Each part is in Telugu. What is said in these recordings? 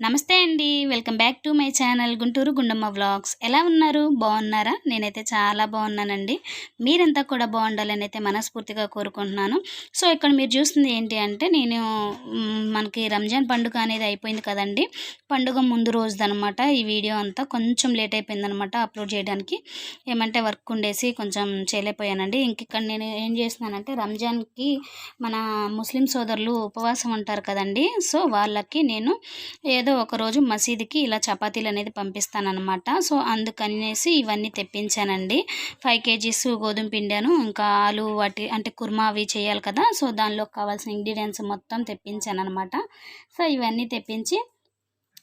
నమస్తే అండి. Welcome back to my channel Guntur Gundamma vlogs. ఎలా ఉన్నారు? బాగున్నారా? నేనైతే చాలా బాగున్నానండి. మీరంతా కూడా బాగుండాలని అయితే మనస్ఫూర్తిగా కోరుకుంటున్నాను. సో ఇక్కడ మీరు చూస్తుంది ఏంటి అంటే నేను మనకి రంజాన్ పండుగ అనేది అయిపోయింది కదండి. పండుగ ముందు రోజుదనమాట ఈ వీడియో అంతా. కొంచెం లేట్ అయిపోయిందనమాట అప్లోడ్ చేయడానికి. ఏమంటే వర్క్ ఉండేసి కొంచెం చేయలేకపోయానండి. ఇంక ఇక్కడ నేను ఏం చేస్తున్నానంటే రంజాన్కి మన ముస్లిం సోదరులు ఉపవాసం ఉంటారు కదండి. సో వాళ్ళకి నేను ఏదో ఒక రోజు మసీదుకి ఇలా చపాతీలు అనేది పంపిస్తానమాట సో అందుకనేసి ఇవన్నీ తెప్పించానండి. ఫైవ్ కేజీస్ గోధుమ పిండాను ఇంకా ఆలు వాటి అంటే కుర్మా అవి చేయాలి కదా సో దానిలో కావాల్సిన ఇంగ్రీడియంట్స్ మొత్తం తెప్పించాను అనమాట సో ఇవన్నీ తెప్పించి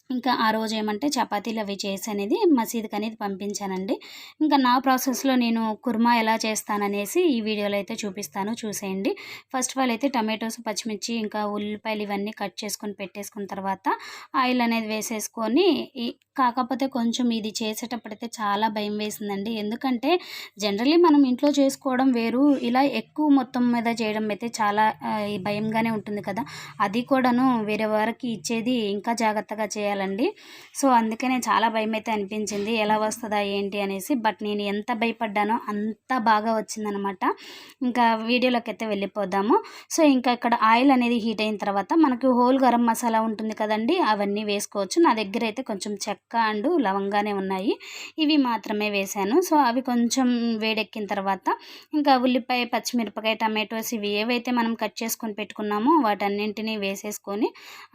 ఇంకా ఆ రోజు ఏమంటే చపాతీలు అవి చేసి అనేది మసీదుకి అనేది పంపించానండి. ఇంకా నా ప్రాసెస్లో నేను కుర్మా ఎలా చేస్తాననేసి ఈ వీడియోలో అయితే చూపిస్తాను చూసేయండి. ఫస్ట్ ఆఫ్ ఆల్ అయితే టమాటోస్ పచ్చిమిర్చి ఇంకా ఉల్లిపాయలు ఇవన్నీ కట్ చేసుకొని పెట్టేసుకున్న తర్వాత ఆయిల్ అనేది వేసేసుకొని ఈ- కాకపోతే కొంచెం ఇది చేసేటప్పుడైతే చాలా భయం వేసిందండి. ఎందుకంటే జనరలీ మనం ఇంట్లో చేసుకోవడం వేరు ఇలా ఎక్కువ మొత్తం మీద చేయడం అయితే చాలా భయంగానే ఉంటుంది కదా. అది కూడాను వేరే వారికి ఇచ్చేది ఇంకా జాగ్రత్తగా చేయాలి. చేయాలండి. సో అందుకనే చాలా భయం అయితే అనిపించింది. ఎలా వస్తుందా ఏంటి అనేసి. బట్ నేను ఎంత భయపడ్డానో అంత బాగా వచ్చిందనమాట. ఇంకా వీడియోలోకి అయితే వెళ్ళిపోదాము. సో ఇంకా ఇక్కడ ఆయిల్ అనేది హీట్ అయిన తర్వాత మనకు హోల్ గరం మసాలా ఉంటుంది కదండి అవన్నీ వేసుకోవచ్చు. నా దగ్గర అయితే కొంచెం చెక్క అండ్ లవంగానే ఉన్నాయి. ఇవి మాత్రమే వేశాను. సో అవి కొంచెం వేడెక్కిన తర్వాత ఇంకా ఉల్లిపాయ పచ్చిమిరపకాయ టమాటోస్ ఇవి ఏవైతే మనం కట్ చేసుకొని పెట్టుకున్నామో వాటన్నింటినీ వేసేసుకొని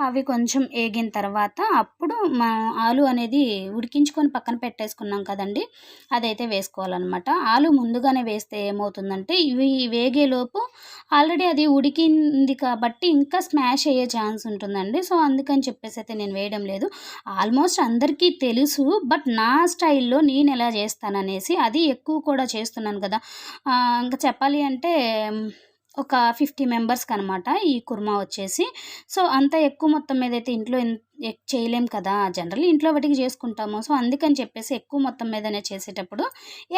అవి కొంచెం ఏగిన తర్వాత అప్పుడు మా ఆలు అనేది ఉడికించుకొని పక్కన పెట్టేసుకున్నాం కదండి. అదైతే వేసుకోవాలన్నమాట. ఆలు ముందుగానే వేస్తే ఏమవుతుందంటే ఇవి వేగేలోపు ఆల్రెడీ అది ఉడికింది కాబట్టి ఇంకా స్మాష్ అయ్యే ఛాన్స్ ఉంటుందండి. సో అందుకని చెప్పేసి అయితే నేను వేయడం లేదు. ఆల్మోస్ట్ అందరికీ తెలుసు బట్ నా స్టైల్లో నేను ఎలా చేస్తాననేసి అది ఎక్కువ కూడా చేస్తున్నాను కదా. ఇంకా చెప్పాలి అంటే ఒక ఫిఫ్టీ మెంబర్స్కి అనమాట ఈ కుర్మా వచ్చేసి. సో అంత ఎక్కువ మొత్తం మీద అయితే ఇంట్లో చేయలేం కదా జనరల్ ఇంట్లో వాటికి చేసుకుంటాము. సో అందుకని చెప్పేసి ఎక్కువ మొత్తం మీదనే చేసేటప్పుడు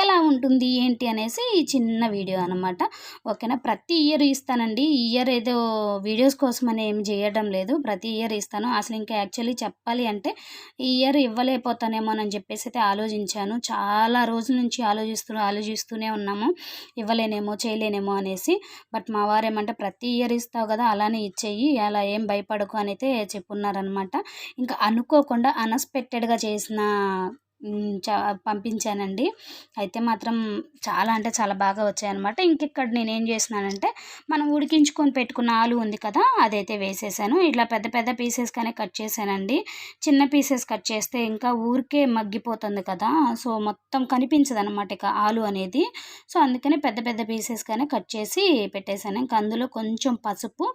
ఎలా ఉంటుంది ఏంటి అనేసి ఈ చిన్న వీడియో అనమాట ఓకేనా? ప్రతి ఇయర్ ఇస్తానండి. ఈ ఇయర్ ఏదో వీడియోస్ కోసం అని ఏం చేయడం లేదు. ప్రతి ఇయర్ ఇస్తాను. అసలు ఇంకా యాక్చువల్లీ చెప్పాలి అంటే ఈ ఇయర్ ఇవ్వలేకపోతానేమో అని చెప్పేసి అయితే ఆలోచించాను. చాలా రోజుల నుంచి ఆలోచిస్తూ ఆలోచిస్తూనే ఉన్నాము. ఇవ్వలేనేమో చేయలేనేమో అనేసి. బట్ మా వారు ఏమంటే ప్రతి ఇయర్ ఇస్తావు కదా అలానే ఇచ్చేయి. అలా ఏం భయపడకు అని అయితే చెప్పున్నారనమాట ఇంకా అనుకోకుండా అన్ఎక్స్పెక్టెడ్గా చేసిన పంపించానండి. అయితే మాత్రం చాలా అంటే చాలా బాగా వచ్చాయన్నమాట. ఇంకిక్కడ నేనేం చేసినానంటే మనం ఉడికించుకొని పెట్టుకున్న ఆలు ఉంది కదా అదైతే వేసేసాను. ఇట్లా పెద్ద పెద్ద పీసెస్గానే కట్ చేశానండి. చిన్న పీసెస్ కట్ చేస్తే ఇంకా ఊరికే మగ్గిపోతుంది కదా సో మొత్తం కనిపించదు అనమాట ఇక ఆలు అనేది. సో అందుకని పెద్ద పెద్ద పీసెస్గానే కట్ చేసి పెట్టేశాను. ఇంకా అందులో కొంచెం పసుపు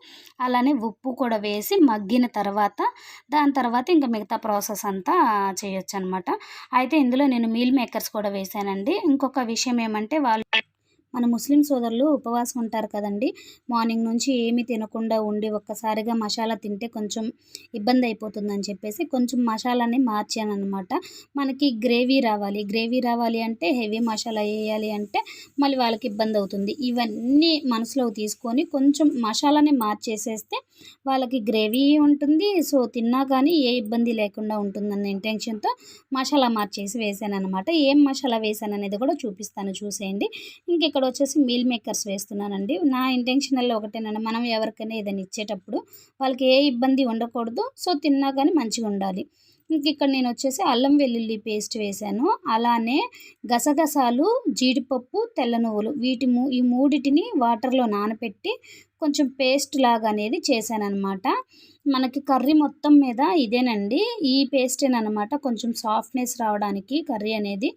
అలానే ఉప్పు కూడా వేసి మగ్గిన తర్వాత దాని తర్వాత ఇంకా మిగతా ప్రాసెస్ అంతా చేయొచ్చు అనమాట అయితే ఇందులో నేను మీల్ మేకర్స్ కూడా వేశానండి. ఇంకొక విషయం ఏమంటే వాళ్ళు మన ముస్లిం సోదరులు ఉపవాసం ఉంటారు కదండి. మార్నింగ్ నుంచి ఏమీ తినకుండా ఉండి ఒక్కసారిగా మసాలా తింటే కొంచెం ఇబ్బంది అయిపోతుందని చెప్పేసి కొంచెం మసాలాని మార్చాను అనమాట మనకి గ్రేవీ రావాలి. గ్రేవీ రావాలి అంటే హెవీ మసాలా వేయాలి అంటే మళ్ళీ వాళ్ళకి ఇబ్బంది అవుతుంది. ఇవన్నీ మనసులో తీసుకొని కొంచెం మసాలాని మార్చేసేస్తే వాళ్ళకి గ్రేవీ ఉంటుంది. సో తిన్నా కానీ ఏ ఇబ్బంది లేకుండా ఉంటుందన్న ఇంటెన్షన్తో మసాలా మార్చేసి వేసాను అనమాట ఏం మసాలా వేసాను అనేది కూడా చూపిస్తాను. చూసేయండి. ఇంక ఇక్కడ వచ్చేసి మీల్ మేకర్స్ వేస్తున్నానండి. నా ఇంటెన్షనల్ ఒకటేనండి మనం ఎవరికైనా ఏదైనా ఇచ్చేటప్పుడు వాళ్ళకి ఏ ఇబ్బంది ఉండకూడదు. సో తిన్నా కానీ మంచిగా ఉండాలి ఇంక ఇక్కడ నేను వచ్చేసి అల్లం వెల్లుల్లి పేస్ట్ వేశాను అలానే గసగసాలు జీడిపప్పు తెల్ల నువ్వులు వీటి మూ ఈ మూడిటిని వాటర్లో నానబెట్టి కొంచెం పేస్ట్ లాగా అనేది చేశానన్నమాట. మనకి కర్రీ మొత్తం మీద ఇదేనండి. ఈ పేస్టేనమాట కొంచెం సాఫ్ట్నెస్ రావడానికి కర్రీ అనేది.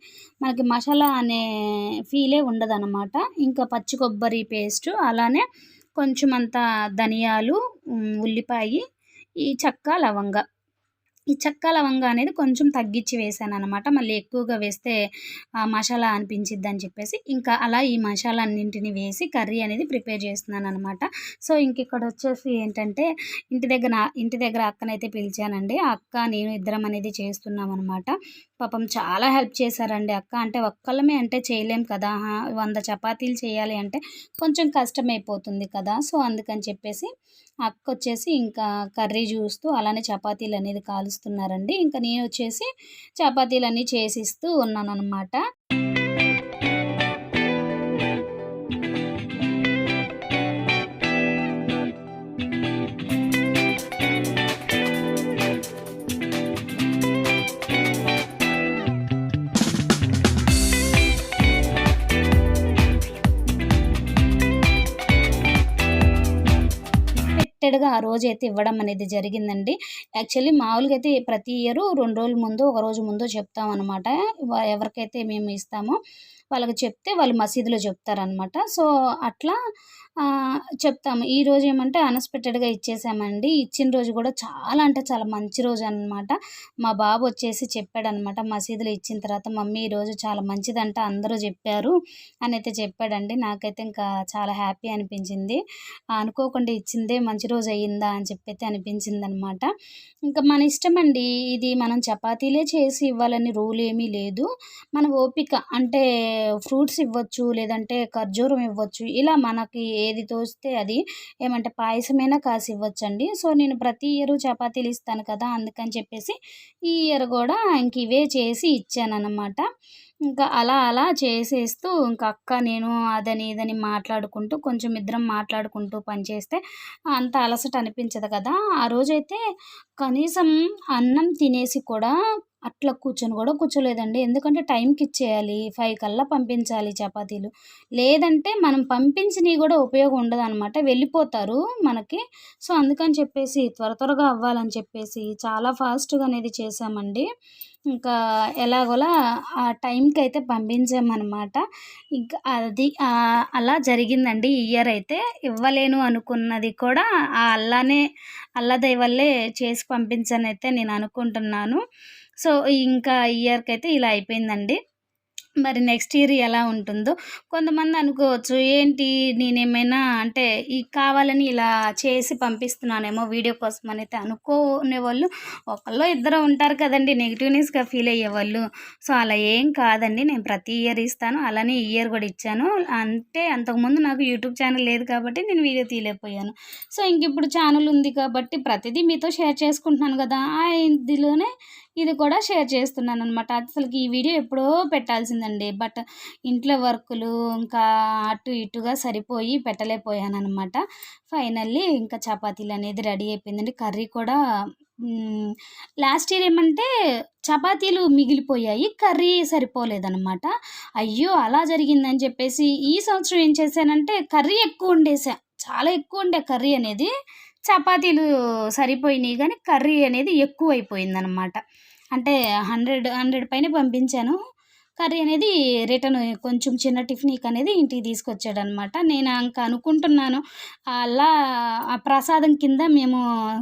మనకి మసాలా అనే ఫీలే ఉండదన్నమాట. ఇంకా పచ్చి కొబ్బరి పేస్ట్ అలానే కొంచెం అంత ధనియాలు ఉల్లిపాయి ఉల్లిపాయ ఈ చక్క లవంగ. ఈ చెక్క లవంగ అనేది కొంచెం తగ్గించి వేసాను అనమాట మళ్ళీ ఎక్కువగా వేస్తే మసాలా అనిపించిద్ది అని చెప్పేసి ఇంకా అలా ఈ మసాలా అన్నింటిని వేసి కర్రీ అనేది ప్రిపేర్ చేస్తున్నాను అనమాట సో ఇంక ఇక్కడ వచ్చేసి ఏంటంటే ఇంటి దగ్గర ఇంటి దగ్గర అక్కనైతే పిలిచానండి. అక్క నేను ఇద్దరం అనేది చేస్తున్నాం అనమాట పాపం చాలా హెల్ప్ చేశారండి అక్క. అంటే ఒక్కళ్ళమే అంటే చేయలేం కదా. వంద చపాతీలు చేయాలి అంటే కొంచెం కష్టమైపోతుంది కదా. సో అందుకని చెప్పేసి అక్క వచ్చేసి ఇంకా కర్రీ చూస్తూ అలానే చపాతీలు అనేది కాలుస్తున్నారండి. ఇంకా నేను వచ్చేసి చపాతీలు అన్నీ చేసిస్తూ ఉన్నాను అనమాట ఎక్స్పెక్టెడ్గా ఆ రోజు అయితే ఇవ్వడం అనేది జరిగిందండి. యాక్చువల్లీ మామూలుగా అయితే ప్రతి ఇయర్ రెండు రోజుల ముందు ఒక రోజు ముందు చెప్తాం అనమాట ఎవరికైతే మేము ఇస్తామో వాళ్ళకి చెప్తే వాళ్ళు మసీదులో చెప్తారనమాట సో అట్లా చెప్తాము. ఈ రోజు ఏమంటే అన్ఎక్స్పెక్టెడ్గా ఇచ్చేసామండి. ఇచ్చిన రోజు కూడా చాలా అంటే చాలా మంచి రోజు అనమాట మా బాబు వచ్చేసి చెప్పాడనమాట మసీదులో ఇచ్చిన తర్వాత మమ్మీ ఈరోజు చాలా మంచిదంట అందరూ చెప్పారు అని అయితే చెప్పాడండి. నాకైతే ఇంకా చాలా హ్యాపీ అనిపించింది. అనుకోకుండా ఇచ్చిందే మంచి రోజు అయ్యిందా అని చెప్పైతే అనిపించింది అనమాట ఇంకా మన ఇష్టం అండి ఇది మనం చపాతీలే చేసి ఇవ్వాలని రూల్ ఏమీ లేదు. మన ఓపిక అంటే ఫ్రూట్స్ ఇవ్వచ్చు లేదంటే ఖర్జూరం ఇవ్వచ్చు. ఇలా మనకి ఏది తోస్తే అది ఏమంటే పాయసమైనా కాసి ఇవ్వచ్చండి. సో నేను ప్రతి ఇయర్ చపాతీలు ఇస్తాను కదా అందుకని చెప్పేసి ఈ ఇయర్ కూడా ఇంక ఇవే చేసి ఇచ్చానన్నమాట. ఇంకా అలా అలా చేసేస్తూ ఇంకా అక్క నేను అదని ఇదని మాట్లాడుకుంటూ కొంచెం ఇద్దరం మాట్లాడుకుంటూ పని చేస్తే అంత అలసట అనిపించదు కదా. ఆ రోజైతే కనీసం అన్నం తినేసి కూడా అట్లా కూర్చొని కూడా కూర్చోలేదండి. ఎందుకంటే టైంకి ఇచ్చేయాలి ఫైవ్ కల్లా పంపించాలి చపాతీలు. లేదంటే మనం పంపించినవి కూడా ఉపయోగం ఉండదు అనమాట వెళ్ళిపోతారు మనకి. సో అందుకని చెప్పేసి త్వర త్వరగా అవ్వాలని చెప్పేసి చాలా ఫాస్ట్గా అనేది చేసామండి ఇంకా ఎలాగోలా ఆ టైంకి అయితే పంపించామన్నమాట. ఇంకా అది అలా జరిగిందండి. ఈ ఇయర్ అయితే ఇవ్వలేను అనుకున్నది కూడా ఆ అల్లానే అల్లా వల్లే చేసి పంపించాను అయితే నేను అనుకుంటున్నాను. సో ఇంకా ఇయర్కి అయితే ఇలా అయిపోయిందండి. మరి నెక్స్ట్ ఇయర్ ఎలా ఉంటుందో కొంతమంది అనుకోవచ్చు ఏంటి నేనేమైనా అంటే ఈ కావాలని ఇలా చేసి పంపిస్తున్నానేమో వీడియో కోసం అని అయితే అనుకోనే వాళ్ళు ఒకళ్ళు ఇద్దరు ఉంటారు కదండి నెగిటివ్నెస్గా ఫీల్ అయ్యేవాళ్ళు సో అలా ఏం కాదండి నేను ప్రతి ఇయర్ ఇస్తాను అలానే ఈ ఇయర్ కూడా ఇచ్చాను. అంటే అంతకుముందు నాకు యూట్యూబ్ ఛానల్ లేదు కాబట్టి నేను వీడియో తీయలేకపోయాను. సో ఇంక ఇప్పుడు ఛానల్ ఉంది కాబట్టి ప్రతిదీ మీతో షేర్ చేసుకుంటున్నాను కదా ఆ ఇందులోనే ఇది కూడా షేర్ చేస్తున్నాను అనమాట అసలుకి ఈ వీడియో ఎప్పుడో పెట్టాల్సిందండి. బట్ ఇంట్లో వర్కులు ఇంకా అటు ఇటుగా సరిపోయి పెట్టలేకపోయాను అనమాట ఫైనల్లీ ఇంకా చపాతీలు అనేది రెడీ అయిపోయిందండి. కర్రీ కూడా లాస్ట్ ఇయర్ ఏమంటే చపాతీలు మిగిలిపోయాయి కర్రీ సరిపోలేదన్నమాట. అయ్యో అలా జరిగిందని చెప్పేసి ఈ సంవత్సరం ఏం చేశానంటే కర్రీ ఎక్కువ వండేసా. చాలా ఎక్కువ ఉండే కర్రీ అనేది. చపాతీలు సరిపోయినాయి కానీ కర్రీ అనేది ఎక్కువ అయిపోయిందనమాట అంటే హండ్రెడ్ హండ్రెడ్ పైన పంపించాను. కర్రీ అనేది రిటర్న్ కొంచెం చిన్న టిఫిన్కి అనేది ఇంటికి తీసుకొచ్చాడనమాట నేను ఇంకా అనుకుంటున్నాను అలా ఆ ప్రసాదం కింద మేము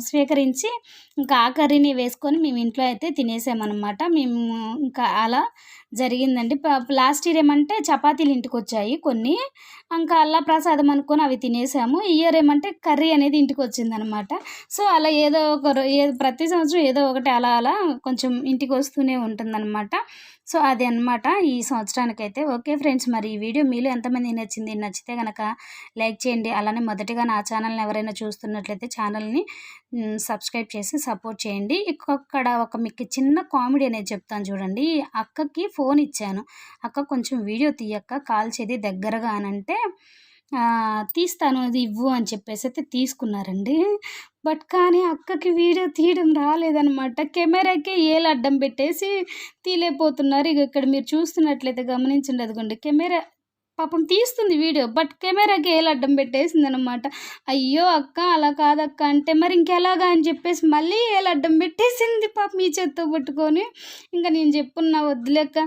స్వీకరించి ఇంకా ఆ కర్రీని వేసుకొని మేము ఇంట్లో అయితే తినేసామన్నమాట. మేము ఇంకా అలా జరిగిందండి. లాస్ట్ ఇయర్ ఏమంటే చపాతీలు ఇంటికి వచ్చాయి కొన్ని. ఇంకా అల్లా ప్రసాదం అనుకొని అవి తినేసాము. ఇయర్ ఏమంటే కర్రీ అనేది ఇంటికి వచ్చిందనమాట సో అలా ఏదో ఒక ఏదో ఏ ప్రతి సంవత్సరం ఏదో ఒకటి అలా అలా కొంచెం ఇంటికి వస్తూనే ఉంటుందన్నమాట సో అది అన్నమాట. ఈ సంవత్సరానికైతే ఓకే ఫ్రెండ్స్. మరి ఈ వీడియో మీలో ఎంతమంది నచ్చింది? నచ్చితే కనుక లైక్ చేయండి. అలానే మొదటిగా నా ఛానల్ని ఎవరైనా చూస్తున్నట్లయితే ఛానల్ని సబ్స్క్రైబ్ చేసి సపోర్ట్ చేయండి. ఇక్కడ ఒక మీకు చిన్న కామెడీ అనేది చెప్తాను చూడండి. అక్కకి ఫోన్ ఇచ్చాను. అక్క కొంచెం వీడియో తీయక్క. కాల్ చేది దగ్గరగా అని అంటే తీస్తాను అది ఇవ్వు అని చెప్పేసి అయితే తీసుకున్నారండి. బట్ కానీ అక్కకి వీడియో తీయడం రాలేదనమాట కెమెరాకే ఏలు అడ్డం పెట్టేసి తీలేకపోతున్నారు ఇక ఇక్కడ మీరు చూస్తున్నట్లయితే గమనించండి అదిగోండి కెమెరా పాపం తీస్తుంది వీడియో బట్ కెమెరాకి ఏలు అడ్డం పెట్టేసింది అనమాట అయ్యో అక్క అలా కాదక్క అంటే మరి ఇంకెలాగా అని చెప్పేసి మళ్ళీ ఏలు అడ్డం పెట్టేసింది పాపం ఈ చేత్తో పట్టుకొని. ఇంకా నేను చెప్పున్నా వద్దులేక్క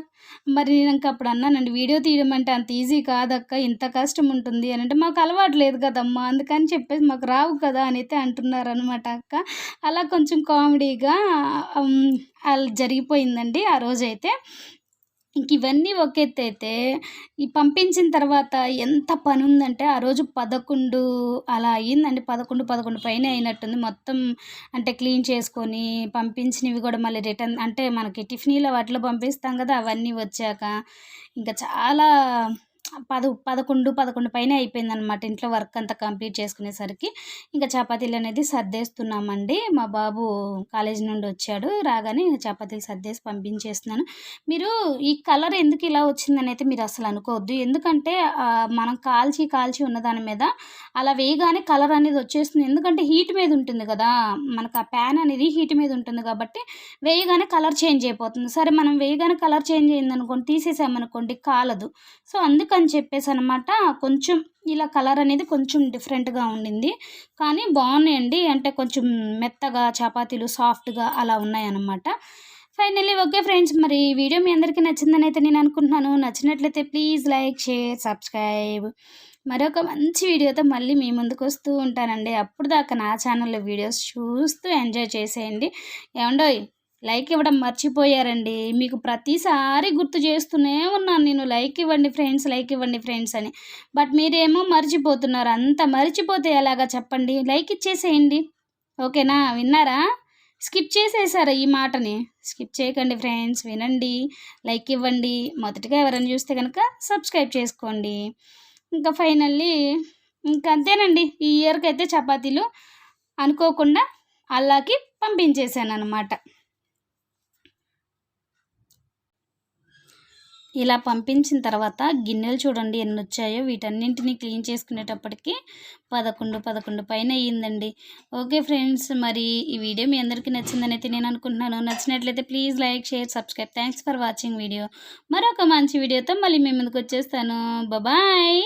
మరి నేను ఇంకా అప్పుడు అన్నానండి వీడియో తీయడం అంటే అంత ఈజీ కాదక్క ఇంత కష్టం ఉంటుంది అని అంటే మాకు అలవాటు లేదు కదమ్మా అందుకని చెప్పేసి మాకు రావు కదా అని అయితే అంటున్నారు అనమాట అక్క. అలా కొంచెం కామెడీగా అలా జరిగిపోయిందండి ఆ రోజైతే. ఇంక ఇవన్నీ ఒక ఎత్తు అయితే ఈ పంపించిన తర్వాత ఎంత పని ఉందంటే ఆ రోజు పదకొండు అలా అయ్యిందండి. పదకొండు పదకొండు పైన అయినట్టుంది. మొత్తం అంటే క్లీన్ చేసుకొని పంపించినవి కూడా మళ్ళీ రిటర్న్ అంటే మనకి టిఫినీలో వాటిలో పంపిస్తాం కదా అవన్నీ వచ్చాక. ఇంకా చాలా పద పదకొండు పదకొండు పైన అయిపోయిందనమాట ఇంట్లో వర్క్ అంతా కంప్లీట్ చేసుకునేసరికి. ఇంకా చపాతీలు అనేది సర్దేస్తున్నామండి. మా బాబు కాలేజీ నుండి వచ్చాడు రాగానే చపాతీలు సర్దేసి పంపించేస్తున్నాను. మీరు ఈ కలర్ ఎందుకు ఇలా వచ్చిందని అయితే మీరు అసలు అనుకోవద్దు. ఎందుకంటే మనం కాల్చి కాల్చి ఉన్న దాని మీద అలా వేయగానే కలర్ అనేది వచ్చేస్తుంది. ఎందుకంటే హీట్ మీద ఉంటుంది కదా. మనకు ఆ ప్యాన్ అనేది హీట్ మీద ఉంటుంది కాబట్టి వేయగానే కలర్ చేంజ్ అయిపోతుంది. సరే మనం వేయగానే కలర్ చేంజ్ అయిందనుకోండి తీసేసామనుకోండి కాలదు. సో అందుకని అని చెప్పేసి అనమాట కొంచెం ఇలా కలర్ అనేది కొంచెం డిఫరెంట్గా ఉండింది. కానీ బాగున్నాయండి. అంటే కొంచెం మెత్తగా చపాతీలు సాఫ్ట్గా అలా ఉన్నాయన్నమాట. ఫైనల్లీ ఓకే ఫ్రెండ్స్ మరి ఈ వీడియో మీ అందరికీ నచ్చిందని అయితే నేను అనుకుంటున్నాను. నచ్చినట్లయితే ప్లీజ్ లైక్ షేర్ సబ్స్క్రైబ్ మరొక మంచి వీడియోతో మళ్ళీ మీ ముందుకు వస్తూ ఉంటానండి. అప్పుడు దాకా నా ఛానల్లో వీడియోస్ చూస్తూ ఎంజాయ్ చేసేయండి. ఏమండోయ్? లైక్ ఇవ్వడం మర్చిపోయారండి. మీకు ప్రతిసారి గుర్తు చేస్తూనే ఉన్నాను నేను లైక్ ఇవ్వండి ఫ్రెండ్స్ లైక్ ఇవ్వండి ఫ్రెండ్స్ అని. బట్ మీరేమో మర్చిపోతున్నారు. అంత మర్చిపోతే ఎలాగా చెప్పండి? లైక్ ఇచ్చేసేయండి. ఓకేనా? విన్నారా? స్కిప్ చేసేసారా ఈ మాటని? స్కిప్ చేయకండి ఫ్రెండ్స్ వినండి. లైక్ ఇవ్వండి. మొదటిగా ఎవరైనా చూస్తే కనుక సబ్స్క్రైబ్ చేసుకోండి. ఇంకా ఫైనల్లీ ఇంకా అంతేనండి. ఈ ఇయర్కి అయితే చపాతీలు అనుకోకుండా అల్లాకి పంపించేశాను అనమాట ఇలా పంపించిన తర్వాత గిన్నెలు చూడండి ఎన్ని వచ్చాయో వీటన్నింటినీ క్లీన్ చేసుకునేటప్పటికి పదకొండు పదకొండు పైన అయ్యిందండి. ఓకే ఫ్రెండ్స్ మరి ఈ వీడియో మీ అందరికీ నచ్చిందని అయితే నేను అనుకుంటున్నాను. నచ్చినట్లయితే please like share subscribe. Thanks for watching video. మరొక మంచి వీడియోతో మళ్ళీ మీ ముందుకు వచ్చేస్తాను. బాయ్